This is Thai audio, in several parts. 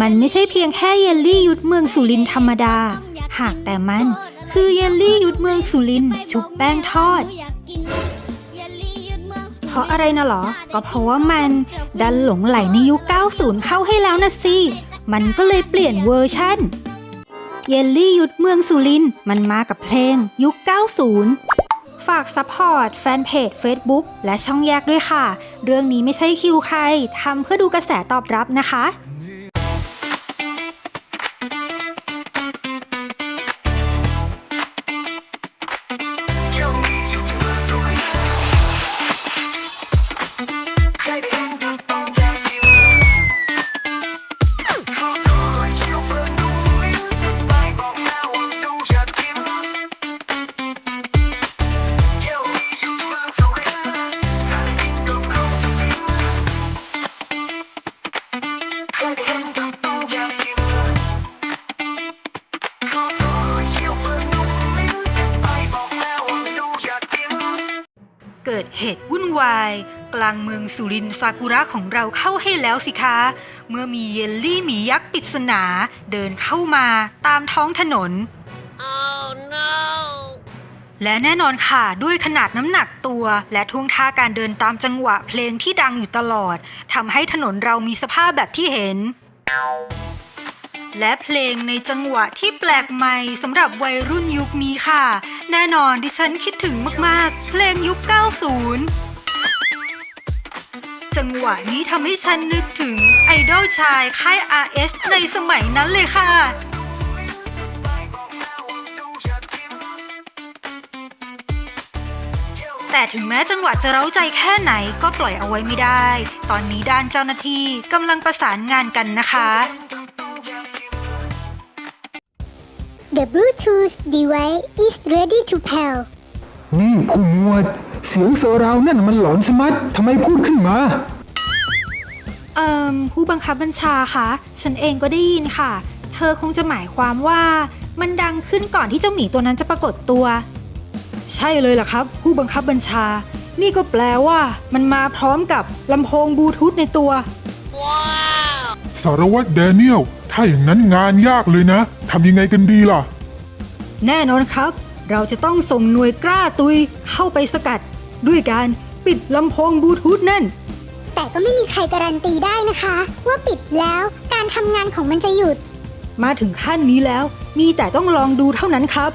มันไม่ใช่เพียงแค่เยลลี่ยุทธเมืองสุรินธรรมดา หากแต่มันคือเยลลี่ยุทธเมืองสุรินชุบแป้งทอด เพราะอะไรนะหรอ ก็เพราะว่ามันดันหลงไหลในยุค 90 เข้าให้แล้วนะสิ มันก็เลยเปลี่ยนเวอร์ชั่น เยลลี่ยุทธเมืองสุรินมันมากับเพลงยุค 90ฝากซัพพอร์ตแฟนเพจ Facebook และช่องแยกด้วยค่ะ เรื่องนี้ไม่ใช่คิวใคร ทำเพื่อดูกระแสตอบรับนะคะ กิดเหตุวุ่นวาย กลางเมืองสุรินทร์ซากุระของเราเข้าให้แล้วสิคะ เมื่อมีเยลลี่หมียักษ์ปริศนาเดินเข้ามาตามท้องถนน Oh no! และแน่นอนค่ะด้วยขนาดน้ำหนักตัว และท่วงท่าการเดินตามจังหวะเพลงที่ดังอยู่ตลอดทำให้ถนนเรามีสภาพแบบที่เห็น และเพลงในจังหวะที่แปลกใหม่สำหรับวัยรุ่นยุคนี้ค่ะ แน่นอนดิฉันคิดถึงมากๆ เพลงยุค 90 จังหวะนี้ทำให้ฉันนึกถึงไอดอลชายค่าย RS ในสมัยนั้นเลยค่ะแต่ถึงแม้จังหวะจะเร้าใจแค่ไหนก็ปล่อยเอาไว้ไม่ได้ ตอนนี้ด้านเจ้าหน้าที่กำลังประสานงานกันนะคะ The Bluetooth device is ready to pair. นี่ผู้หมวด เสียงเซอร์ราวนั่นมันหลอนชะมัดทำไมพูดขึ้นมา เอ่อผู้บังคับบัญชาคะ ฉันเองก็ได้ยินค่ะ เธอคงจะหมายความว่า มันดังขึ้นก่อนที่เจ้าหมีตัวนั้นจะปรากฏตัว ใช่เลยล่ะครับ ผู้บังคับบัญชา นี่ก็แปลว่า มันมาพร้อมกับลำโพงบลูทูธในตัว สารวัตรแดเนียล ถ้าอย่างนั้นงานยากเลยนะ ทำยังไงกันดีล่ะ แน่นอนครับ เราจะต้องส่งหน่วยกล้าตุยเข้าไปสกัด ด้วยการปิดลำโพงบลูทูธนั่น แต่ก็ไม่มีใครการันตีได้นะคะ ว่าปิดแล้วการทำงานของมันจะหยุด มาถึงขั้นนี้แล้ว มีแต่ต้องลองดูเท่านั้นครับ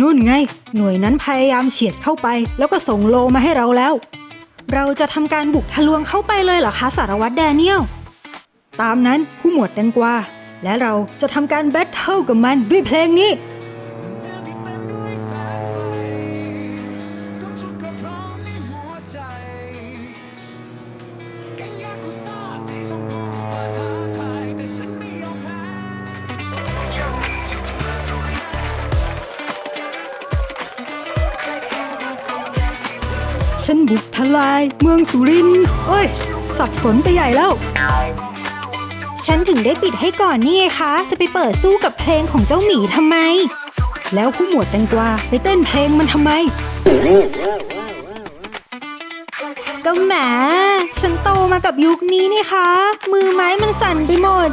นู่นไง หน่วยนั้นพยายามเฉียดเข้าไป แล้วก็ส่งโลมาให้เราแล้ว เราจะทำการบุกทะลวงเข้าไปเลยเหรอคะสารวัตรแดเนียล ตามนั้นผู้หมวดแตงกวาและเราจะทำการแบทเทิลกับมันด้วยเพลงนี้ ทลายเมืองสุรินทร์เอ้ย สับสนไปใหญ่แล้ว ฉันถึงได้ปิดให้ก่อนนี่ไงคะ จะไปเปิดสู้กับเพลงของเจ้าหมีทำไม แล้วผู้หมวดแตงกวาไปเต้นเพลงมันทำไม ก็แหม ฉันโตมากับยุคนี้นี่คะ มือไม้มันสั่นไปหมด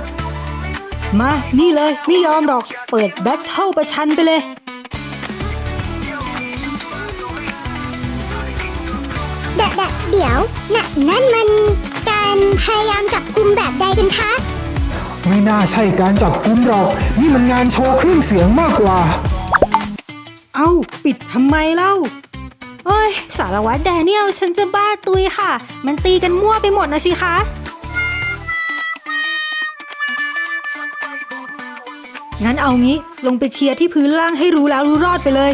มา นี่เลย ไม่ยอมหรอก เปิดแบทเทิลประชันไปเลย ดัเดี๋ยวน่ะนั่นมันการพยายามจับกลุ่มแบบใดกันคะ ไม่น่าใช่การจับกลุ่มหรอก นี่มันงานโชว์เครื่องเสียงมากกว่า เอ้า ปิดทำไมเล่า โอ้ย สารวัตรแดเนียลฉันจะบ้าตุยค่ะ มันตีกันมั่วไปหมดนะสิคะ งั้นเอางี้ลงไปเคลียร์ที่พื้นล่างให้รู้แล้วรู้รอดไปเลย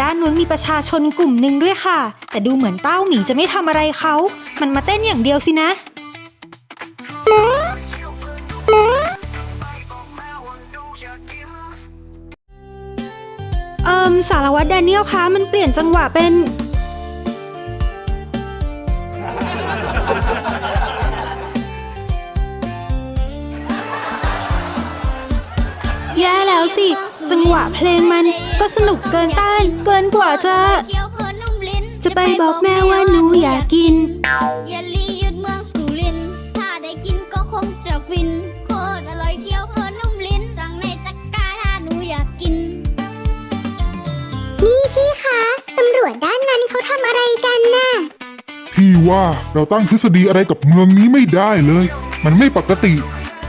ด้านนู้นมีประชาชนกลุ่มหนึ่งด้วยค่ะ แต่ดูเหมือนเต้าหมีจะไม่ทำอะไรเขา มันมาเต้นอย่างเดียวสินะ เอิมสารวัตรแดเนียลคะมันเปลี่ยนจังหวะเป็น แย่แล้วสิ จังหวะเพลงมันก็สนุกเกินต้านเกินกว่าจะเคี้ยวเพลินนุ่มลิ้นจะไปบอกแม่ว่าหนูอยากกินเยลลี่ยืดเมืองสุรินทร์ถ้าได้กินก็คงจะฟิน โคตรอร่อยเคี้ยวเพลินนุ่มลิ้นสั่งในตะกร้าถ้าหนูอยากกิน นี่พี่คะตำรวจด้านนั้นเขาทำอะไรกันน่ะ พี่ว่าเราตั้งทฤษฎีอะไรกับเมืองนี้ไม่ได้เลย มันไม่ปกติ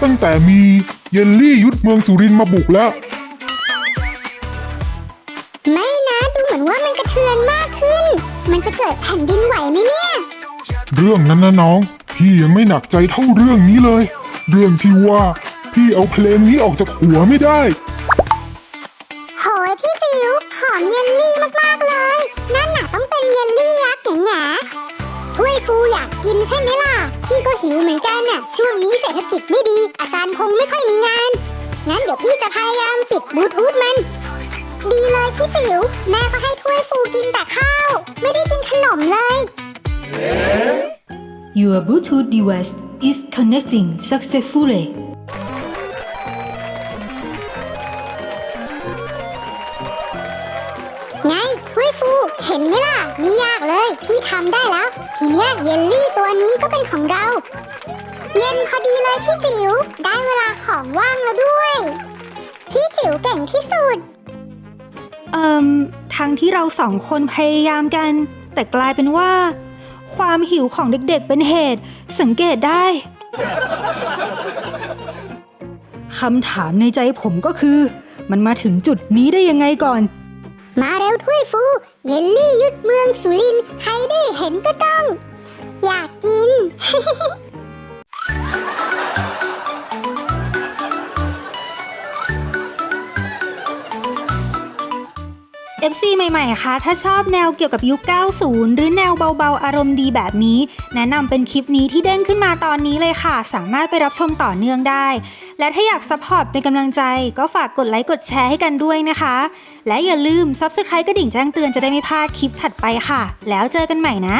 ตั้งแต่มีเยลลี่ยุทธเมืองสุรินทร์มาบุกแล้ว มันจะเกิดแผ่นดินไหวไหมเนี่ย เรื่องนั้นนะน้อง พี่ยังไม่หนักใจเท่าเรื่องนี้เลย เรื่องที่ว่าพี่เอาเพลงนี้ออกจากหัวไม่ได้ โหยพี่จิ๋วหอมเยลลี่มากๆเลย นั่นน่ะต้องเป็นเยลลี่ยักษ์แหงๆถ้วยฟูอยากกินใช่ไหมล่ะ พี่ก็หิวเหมือนกันน่ะ ช่วงนี้เศรษฐกิจไม่ดี อาจารย์คงไม่ค่อยมีงาน งั้นเดี๋ยวพี่จะพยายามปิดบลูทูธมัน ดีเลยพี่จิ๋วแม่ก็ให้ถ้วยฟูกินแต่ข้าว ไม่ได้กินขนมเลย Your Bluetooth device is connecting successfully ไงถ้วยฟูเห็นไหมล่ะไม่ยากเลย พี่ทำได้แล้ว ทีเนี้ยเยลลี่ตัวนี้ก็เป็นของเรา เย็นพอดีเลยพี่จิ๋วได้เวลาของว่างแล้วด้วย พี่จิ๋วเก่งที่สุด เอ่มทั้งที่เราสองคนพยายามกัน แต่กลายเป็นว่า ความหิวของเด็กๆเป็นเหตุ สังเกตได้คำถามในใจผมก็คือ มันมาถึงจุดนี้ได้ยังไงก่อน มาเร็วถ้วยฟู เยลลี่ยุดเมืองสุรินใครได้เห็นก็ต้อง อยากกิน FC ใหม่ๆ คะ ถ้าชอบแนวเกี่ยวกับยุค 90 หรือแนวเบาๆ อารมณ์ดีแบบนี้ แนะนำเป็นคลิปนี้ที่เด้งขึ้นมาตอนนี้เลยค่ะ สามารถไปรับชมต่อเนื่องได้ และถ้าอยากซัพพอร์ตเป็นกำลังใจ ก็ฝากกดไลค์กดแชร์ให้กันด้วยนะคะ และอย่าลืม Subscribe กระดิ่งแจ้งเตือนจะได้ไม่พลาดคลิปถัดไปค่ะ แล้วเจอกันใหม่นะ